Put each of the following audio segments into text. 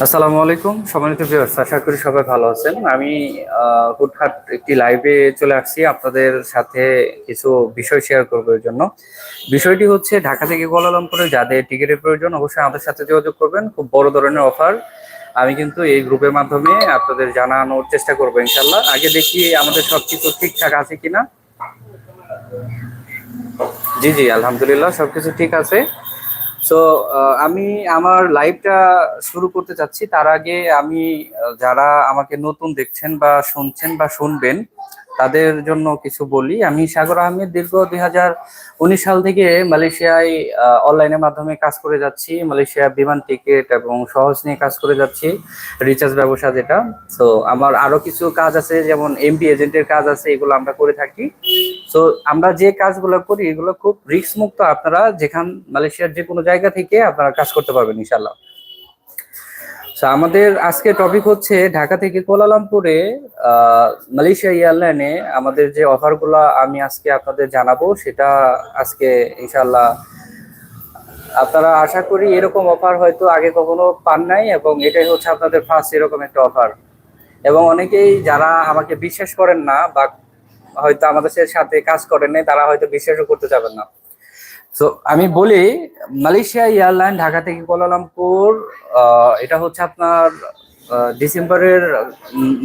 আসসালামু আলাইকুম, সম্মানিত ভিউয়ার্স আশা করি সবাই ভালো আছেন। আমি হুটহাট একটি লাইভে চলে আসছি আপনাদের সাথে কিছু বিষয় শেয়ার করব এর জন্য। বিষয়টি হচ্ছে, ঢাকা থেকে কুয়ালালামপুরে যাদের টিকিটের প্রয়োজন, অবশ্যই আমাদের সাথে যোগাযোগ করবেন। খুব বড় ধরনের অফার আমি কিন্তু এই গ্রুপের মাধ্যমে আপনাদের জানানোর চেষ্টা করব ইনশাল্লাহ আগে দেখি আমাদের সবকিছু ঠিকঠাক আছে কিনা। জি জি, আলহামদুলিল্লাহ, সবকিছু ঠিক আছে। সো আমি আমার লাইভটা শুরু করতে চাচ্ছি। তার আগে আমি যারা আমাকে নতুন দেখছেন বা শুনছেন বা শুনবেন তাদের জন্য কিছু বলি। আমি সাগর আহমেদ দীর্ঘ দুই হাজার উনিশ সাল থেকে মালয়েশিয়ায় অনলাইনের মাধ্যমে কাজ করে যাচ্ছি। মালয়েশিয়া বিমান টিকিট এবং সহজ নিয়ে কাজ করে যাচ্ছি, রিচার্জ ব্যবসা যেটা। তো আমার আরও কিছু কাজ আছে, যেমন এমবি এজেন্টের কাজ আছে, এগুলো আমরা করে থাকি। তো আমরা যে কাজগুলো করি, এগুলো খুব রিস্ক মুক্ত। আপনারা যেখান, মালয়েশিয়ার যে কোনো জায়গা থেকে আপনারা কাজ করতে পারবেন ইনশাল্লাহ তো আমাদের আজকে টপিক হচ্ছে ঢাকা থেকে কোলালামপুরে মালয়েশিয়া এয়ারলাইনে আমাদের যে অফারগুলো আমি আজকে আপনাদের জানাব, সেটা আজকে ইনশাল্লাহ আপনারা আশা করি এরকম অফার হয়তো আগে কখনো পান নাই এবং এটাই হচ্ছে আপনাদের ফার্স্ট এরকম একটা অফার। এবং অনেকেই যারা আমাকে বিশ্বাস করেন না বা হয়তো আমাদের সাথে কাজ করেন তারা হয়তো বিশ্বাসও করতে যাবেন না। তো আমি বলি, মালয়েশিয়া এয়ারলাইন, ঢাকা থেকে কুয়ালালামপুর এটা হচ্ছে আপনার ডিসেম্বরের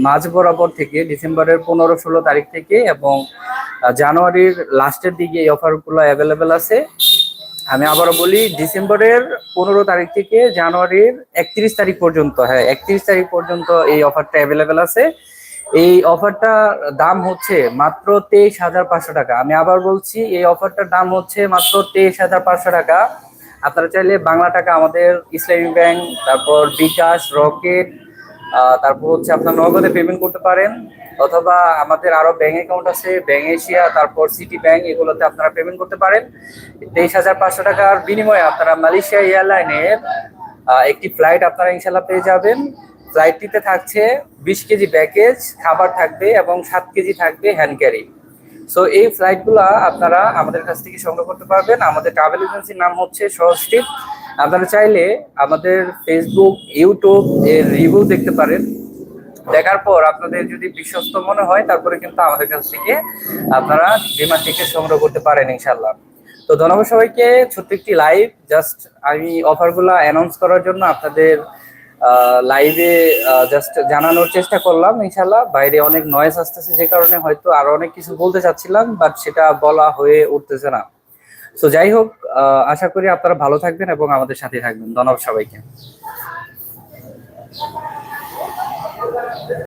মাঝ বরাবর থেকে, ডিসেম্বরের পনেরো ষোলো তারিখ থেকে এবং জানুয়ারির লাস্টের দিকে এই অফারগুলো অ্যাভেলেবেল আছে। আমি আবারও বলি, ডিসেম্বরের পনেরো তারিখ থেকে জানুয়ারির একত্রিশ তারিখ পর্যন্ত হ্যাঁ একত্রিশ তারিখ পর্যন্ত এই অফারটা অ্যাভেলেবেল আছে। এই অফারটার দাম হচ্ছে মাত্র তেইশ হাজার পাঁচশো টাকা। আমি আবার বলছি, এই অফারটার দাম হচ্ছে মাত্র তেইশ হাজার পাঁচশো টাকা। আপনারা চাইলে বাংলা টাকা আমাদের ইসলামী ব্যাংক, তারপর বিকাশ, রকেট তারপর হচ্ছে আপনার নগদে পেমেন্ট করতে পারেন, অথবা আমাদের আরও ব্যাংক অ্যাকাউন্ট আছে ব্যাংক এশিয়া তারপর সিটি ব্যাংক এগুলোতে আপনারা পেমেন্ট করতে পারেন। তেইশ হাজার পাঁচশো টাকার বিনিময়ে আপনারা মালয়েশিয়া এয়ারলাইনের একটি ফ্লাইট আপনারা ইনশাল্লাহ পেয়ে যাবেন। ফ্লাইটটিতে থাকছে বিশ কেজি প্যাকেজ খাবার থাকবে এবং সাত কেজি থাকবে হ্যান্ড ক্যারি সো এই ফ্লাইটগুলো আপনারা আমাদের কাছ থেকে সংগ্রহ করতে পারবেন। আমাদের ট্রাভেল এজেন্সির নাম হচ্ছে সহজ ট্রিপ আপনারা চাইলে আমাদের ফেসবুক ইউটিউব এর রিভিউ দেখতে পারেন। দেখার পর আপনাদের যদি বিশ্বস্ত মনে হয়, তারপরে কিন্তু আমাদের কাছ থেকে আপনারা বিমান টিকিট সংগ্রহ করতে পারেন ইনশাল্লাহ তো ধন্যবাদ সবাইকে। ছোট্ট একটি লাইভ জাস্ট আমি অফারগুলো অ্যানাউন্স করার জন্য আপনাদের লাইভে জাস্ট জানানোর চেষ্টা করলাম ইনশাল্লাহ বাইরে অনেক নয়েজ আসতেছে, যে কারণে হয়তো আরও অনেক কিছু বলতে চাচ্ছিলাম বাট সেটা বলা হয়ে উঠতেছে না। তো যাই হোক আশা করি আপনারা ভালো থাকবেন এবং আমাদের সাথে থাকবেন। ধন্যবাদ সবাইকে।